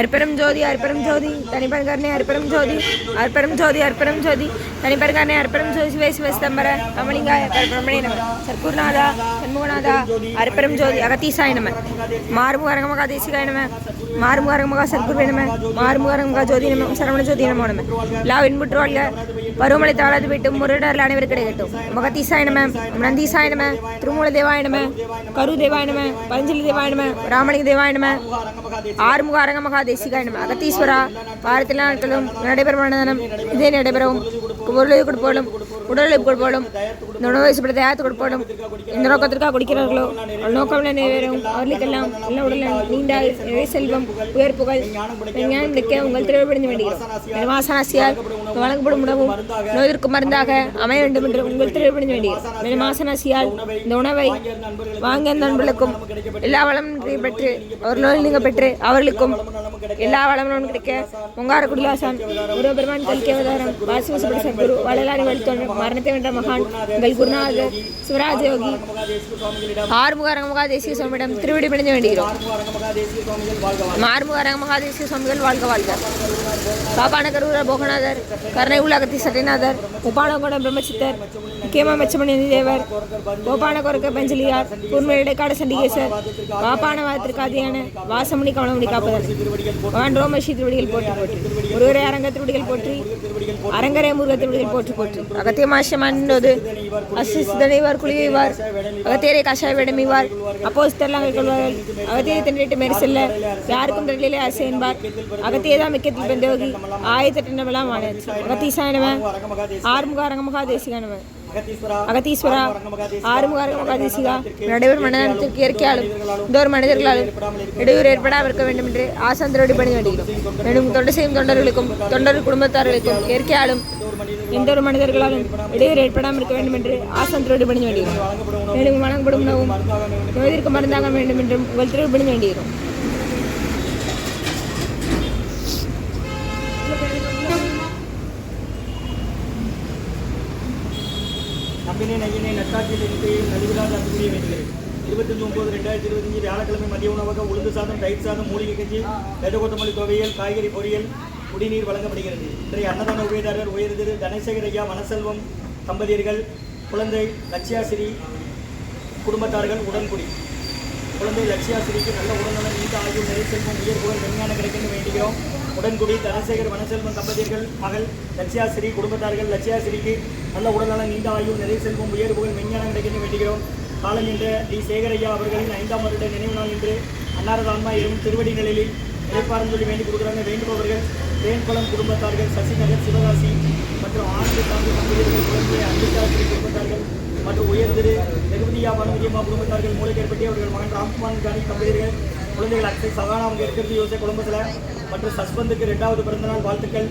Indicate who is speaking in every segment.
Speaker 1: அற்பெரும் ஜோதி? அற்பெரும் ஜோதி தனிப்பெருங்கருணை அற்பெரும் ஜோதி? அற்பெரும் ஜோதி அற்பெரும் ஜோதி? தனிப்பெருங்கருணை அற்பெரும் ஜோதி? சிவே சிவஸ்தம்பர கமலிங்காய கருப்பிரமணி நம? சர்க்குருநாதா சண்முகநாதா அற்பெரும் ஜோதி? அகத்தீசாய நம. மாறுமுக அரங்கமகா தேசிகாய நம. மாறுமுக அரங்கமகா சர்க்குருவே நம. மாறுமுக அரங்கமகா ஜோதி நம. சரவண ஜோதி நமோ நம. எல்லா இன்புற்று வாழ்க. பருவமழை தாளாது விட்டு முருடர்கள் அனைவர் கிடைக்கட்டும் மகத்தீசாய நம நந்தீசாய நம திருமூல தேவாய நம கரு தேவாய நம பஞ்சலி தேவாய நம ராமலிங்க தேவாய நம. ஆறுமுக அரங்க மகா தேசிகாய நம அகத்தீஸ்வரா வாரத்தில் நாட்களும் நடைபெறும் அன்னதானம் இதே நடைபெறவும் பொருளை கொடுப்போலும் உடலை கொடுப்போடும் இந்த உணவு வயசுப்பட தயாரித்து கொடுப்படும் எந்த நோக்கத்திற்காக குடிக்கிறார்களோ அந்த நோக்கம் நிறைவேறும்? அவர்களுக்கெல்லாம் நல்ல உடல் நீண்ட நிறை செல்வம் உயர் புகழ் ஞானம் கிடைக்க உங்கள் திருவிழந்து வேண்டுகிறோம். மாசனாசியால் வழங்கப்படும் உணவும் நோயிற்கு மருந்தாக அமைய வேண்டும் என்று உங்கள் திருவிழந்து வேண்டுகிறோம். மாசனாசியால் இந்த உணவை வாங்கிய நண்பர்களுக்கும் எல்லா வளமும் பெற்று அவர் நோய் நீங்க பெற்று அவர்களுக்கும் எல்லா வளமும் கிடைக்க பொங்கார குடிலாசான் குரு பெருமான் கல்கி அவதாரம் வாசி வசப்படி சத்குரு வளலாரி வழித்தோன்ற மரணத்தை வென்ற மகான் உங்கள் குருநாதர் சிவராஜ யோகி. ஆறுமுக அரங்கமகா தேசிய சுவாமியிடம் திருவிடி பிடிந்து வேண்டுகிறோம். மாறுமுக அரங்கமகா தேசிய சுவாமிகள் வாழ்க வாழ்க. பாபான கருவூர போகநாதர் கருணை உலகத்தி சட்டைநாதர் உபானகோட பிரம்மசித்தர் முக்கியமா மெச்சமணி தேவர் கோபான கொரக்க பஞ்சலியார் கூர்ம இடைக்காடு சண்டிகேசர் பாப்பான வாத்திற்காதியான வாசமணி கவனமணி காப்பதன். வான் ரோமஷி திருவடிகள் போற்றி போற்றி ஒருவரே அரங்க திருவடிகள் போற்றி அரங்கரே முருக திருவடிகள் போற்றி போற்றி. அகத்தியமாஷமானது அசிஸ்தனைவார் குளிவார் அகத்தியரை கஷாய விடமிவார் அப்போஸ் தெல்லாங்கள் கொள்வார்கள். அகத்தியை திண்டிட்டு மேறி செல்ல யாருக்கும் ரெண்டிலே அரசு என்பார். அகத்தியதான் மிக்கத்தில் பெந்தோகி ஆயத்தட்டினவெல்லாம் ஆனது. அகத்தீசாயனவன் ஆறுமுக அரங்கமகா தேசிகானவன். அகத்தீஸ்வரா ஆறுமுக அரங்கமகா தேசிகா நடைபெறும் மனிதனத்திற்கு இயற்கையாலும் இந்தோர் மனிதர்களாலும் இடையூறு ஏற்படாமல் இருக்க வேண்டும் என்று ஆசாந்தரோடு பணி வேண்டுகிறோம் மேலும் தொண்டு செய்யும் தொண்டர்களுக்கும் தொண்டர் குடும்பத்தார்களுக்கும் இயற்கையாலும் எந்த ஒரு மனிதர்களாலும் இடையூறு ஏற்படாமல் இருக்க வேண்டும் என்று ஆசாந்தரோடு பணி வேண்டுகிறோம் மேலும் வழங்கப்படும் உணவும் நோய்திற்கு மருந்தாக வேண்டும் என்றும் உங்கள் திருவி பணி வேண்டுகிறோம்
Speaker 2: அப்பினே நையனே நட்டாட்சி இருந்து நலிவிழாத அன்புரிய வேண்டுகிறேன். இருபத்தஞ்சு ஒன்பது ரெண்டாயிரத்தி இருபத்தஞ்சு வியாழக்கிழமை மதிய உணவாக உளுந்து சாதம் தயிர் சாதம் மூலிகை கஞ்சி வெத துவையல் காய்கறி பொரியல் குடிநீர் வழங்கப்படுகிறது. இன்றைய அன்னதான உபயதாரர் உயர் திரு தனசேகர் ஐயா மனசெல்வம் தம்பதியர்கள் குழந்தை லட்சியாசிரி குடும்பத்தார்கள் உடன்குடி. குழந்தை லட்சியாசிரிக்கு நல்ல உடல்நலம் நீண்ட ஆயுள் நிறை செல்வம் உயர் புகழ் மென்மையான கிடைக்கணும் வேண்டுகிறோம். உடன்குடி தனசேகர் வனசெல்வம் தம்பதியர்கள் மகள் லட்சியாசிரி குடும்பத்தார்கள் லட்சியாசிரிக்கு நல்ல உடல்நலம் நீண்ட ஆயுள் நிறை செல்வம் உயர் புகழ் விஞ்ஞானம் கிடைக்கணும் வேண்டுகிறோம். காலம் என்ற டி. சேகரையா அவர்களின் ஐந்தாம் வருட நினைவு நாள் என்று அன்னாரது ஆன்மா இரும் திருவடி நிலையில் இழைப்பாரம் சொல்லி வேண்டி கொடுக்குறாங்க வேண்டுபவர்கள் தேன்குளம் குடும்பத்தார்கள் சசிநகர் சிவகாசி மற்றும் ஆனந்த சாமி தம்பதியர்கள் குழந்தை அம்பிகாசிரி குடும்பத்தார்கள் மற்றும் உயர் திரு நெருமதியா குடும்பத்தார்கள் குடும்பத்தார்கள் மூளைக்கேற்பட்டி அவர்கள் மகன் ராம்குமார் காணி தம்பதியர்கள் குழந்தைகள் அக்ஷய் சகானா அவங்க இருக்கிறது யோசிய குடும்பத்தில் மற்றும் சஸ்பந்துக்கு ரெண்டாவது பிறந்தநாள் வாழ்த்துக்கள்.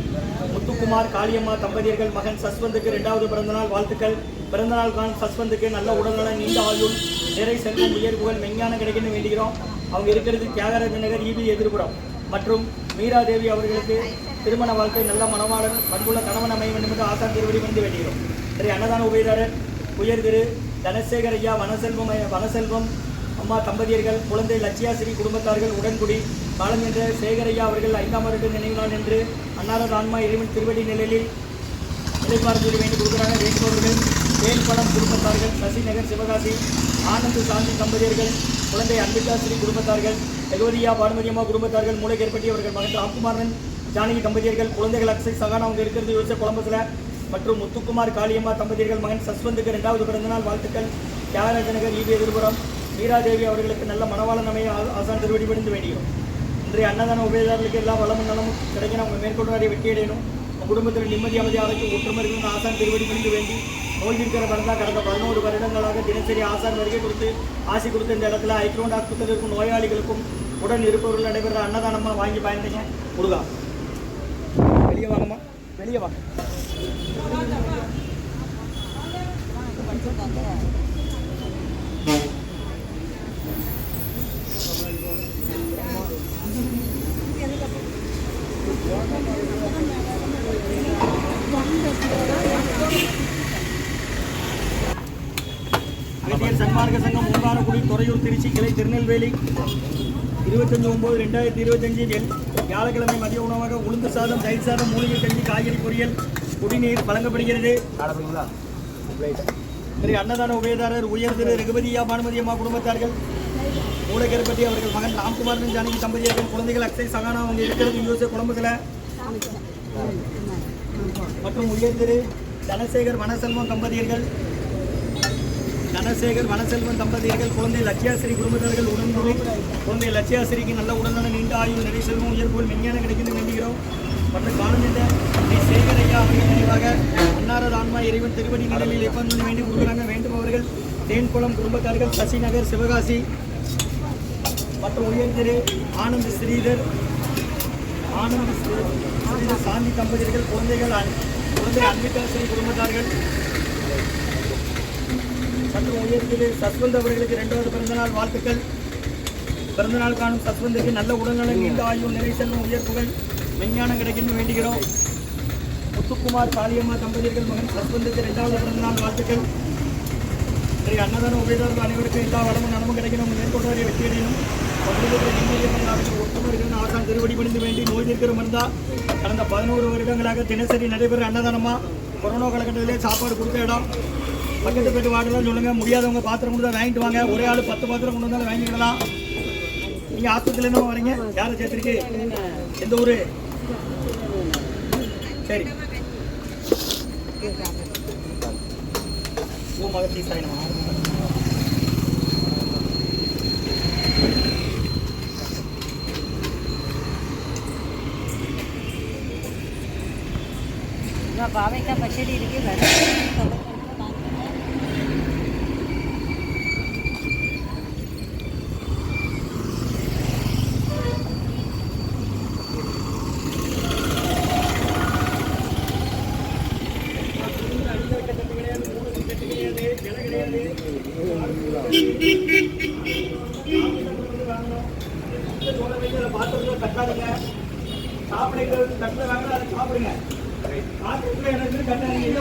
Speaker 2: முத்துக்குமார் காளியம்மா தம்பதியர்கள் மகன் சஸ்பந்துக்கு ரெண்டாவது பிறந்தநாள் வாழ்த்துக்கள். பிறந்தநாள் கான் சஸ்பந்துக்கு நல்ல உடல்நலம் நீண்ட ஆயுள். நிறை செல்வம் உயர் புகழ் மெஞ்ஞானம் கிடைக்கணும்னு வேண்டுகிறோம் அவங்க இருக்கிறது தியாகராஜ நகர் இபி எதிர்புறம் மற்றும் மீரா தேவி அவர்களுக்கு திருமண வாழ்க்கை நல்ல மனவாளன் பண்புள்ள கணவன் அமைய வேண்டும் என்று ஆசான் திருவடி வந்து வேண்டுகிறோம் இன்றைய அன்னதான உபயதாரர் உயர் திரு தனசேகர் ஐயா வனசெல்வம் வனசெல்வம் அம்மா தம்பதியர்கள் குழந்தை லட்சியாசிரி குடும்பத்தார்கள் உடன்குடி. காலம் என்ற சேகரையா அவர்கள் ஐந்தாம் வருட நினைவு நாள் என்று அன்னாரது ஆன்மா இறைவன் திருவடி நிலையில் நிலைப்பார்த்து வேண்டி கொடுக்கிறாங்க வேண்டுபவர்கள் வேல்படம் குடும்பத்தார்கள் சசிநகர் சிவகாசி ஆனந்த் சாந்தி தம்பதியர்கள் குழந்தை அம்பிகாசிரி குடும்பத்தார்கள் எகோதியா பானுமதியம்மா குடும்பத்தார்கள் மூளைக்கேற்பட்டி அவர்கள் மகன் ராம்குமாரன் ஜானகி தம்பதியர்கள் குழந்தைகள் அக்ஷய் சகான் அவங்க இருக்கிறது யோசிச்ச குழம்புல மற்றும் முத்துக்குமார் காளியம்மா தம்பதியர்கள் மகன் சஸ்வந்துக்கு இரண்டாவது பிறந்தநாள் வாழ்த்துக்கள். தியாகராஜநகர் ஈவி எதிர்புறம் மீராதேவி அவர்களுக்கு நல்ல மனவாளன் அமைய ஆசான் திருவடி விழுந்து வேண்டியும் இன்றைய அன்னதான உபயதாரர்களுக்கு எல்லா வளமும் நலமும் கிடைக்கணும் அவங்க மேற்கொண்டு வெற்றி அடையணும். குடும்பத்தில் நிம்மதி அமைதி ஆரோக்கியம் ஒற்றுமை இருக்கணும் ஆசான் திருவடி பணிந்து வேண்டி நோய் இருக்கிற கடந்த பதினோரு வருடங்களாக தினசரி ஆசான் வருகை கொடுத்து ஆசி கொடுத்து இந்த இடத்துல ஐக்ரோண்ட் ஆஸ்பத்திரியில் இருக்கும் நோயாளிகளுக்கும் உடன் இருப்பவர்கள் நடைபெற அன்னதானமாக வாங்கி பயந்தீங்க. முருகா. வெளியே வாங்கம்மா. வெளியே வாங்க. சன்மார்க்க சங்கம் மூன்றாரக்குடி துறையூர் திருச்சி கிளை திருநெல்வேலி. இருபத்தஞ்சு ஒம்பது ரெண்டாயிரத்தி இருபத்தஞ்சு வெள் வியாழக்கிழமை மதிய உணவாக உளுந்து சாதம் தயிர் சாதம் மூலிகை கஞ்சி காய்கறி பொரியல். குடிநீர் வழங்கப்படுகிறது. திரு அன்னதான உபயதாரர் உயர் திரு ரகுபதியா பானுமதி அம்மா குடும்பத்தார்கள். மூலக்கருப்பட்டி அவர்கள் மகன் ராம்குமார் ஜானகி தம்பதியர்கள் குழந்தைகள் அக்ஷய் சகானா அவங்க இருக்கிறது யூஎஸ்ஏ குழம்புல மற்றும் உயர் திரு தனசேகர் வனசெல்வம் தம்பதியர்கள். தனசேகர் வனசெல்வம் தம்பதியர்கள் குழந்தை லட்சியாசிரி குடும்பத்தார்கள் உடன்முறை குழந்தை லட்சியாசிரிக்கு நல்ல உடல்நல நீண்ட ஆயுள் நிறை செல்வம் உயர்வுகள் விஞ்ஞானம் கிடைக்கிறது வேண்டுகிறோம். மற்றும் காலநிலை சேகர் ஐயா அவர்கள் நினைவாக அன்னாரது ஆன்மா இறைவன் திருவடி நிலையில் எப்பொழுதும் வேண்டி கொடுக்குறாங்க வேண்டுபவர்கள் தேன்குளம் குடும்பத்தார்கள் சசிநகர் சிவகாசி மற்றும் உயர்திரு ஆனந்த் ஸ்ரீதர் ஆனந்த் ஸ்ரீதர் சாந்தி தம்பதியர்கள் குழந்தைகள் குழந்தை அன்பிகாசிரி குடும்பத்தார்கள். மற்றும் உயர் திரு சஸ்வந்த் அவர்களுக்கு இரண்டாவது பிறந்தநாள் வாழ்த்துக்கள். பிறந்தநாள் காணும் சஸ்வந்துக்கு நல்ல உடல்நலம் நீண்ட ஆயுள் நிறை செல்வம் உயர்ப்புகள் விஞ்ஞானம் கிடைக்கணும் வேண்டுகிறோம். முத்துக்குமார் காளியம்மா தம்பதியர்கள் மகன் சஸ்வந்துக்கு இரண்டாவது பிறந்தநாள் வாழ்த்துக்கள். இன்றைய அன்னதான உபயதாரர்கள் அனைவருக்கும் எல்லா வளமும் நலமும் கிடைக்கணும். மேற்கொண்டவரை வெற்றி அடையணும். பகுதியில் ஒற்றுமர்கள் ஆசான் திருவடி பணிந்து வேண்டி நோய் தீர்க்கிற மருந்தா கடந்த பதினோரு வருடங்களாக தினசரி நடைபெற அன்னதானமா? கொரோனா காலகட்டத்திலே சாப்பாடு கொடுத்த இடம். பக்கத்து போயிட்டு வாடலாம் சொல்லுங்க. முடியாதவங்க பாத்திரம் கொடுத்தா வாங்கிட்டு வாங்க. ஒரே ஆள் பத்து பாத்திரம் கொண்டு வந்தாலும் வாங்கிக்கலாம் நீங்க ஆஸ்பத்திரியில இருந்து வரீங்க யாரை சேர்த்துருக்கு? எந்த ஊரு? சரி. वो मगर तीस
Speaker 3: साइन बाबा का बच्चे
Speaker 2: दी लगी சாப்பிடுங்க அதை சாப்பிடுங்க எனக்கு கட்டாதீங்க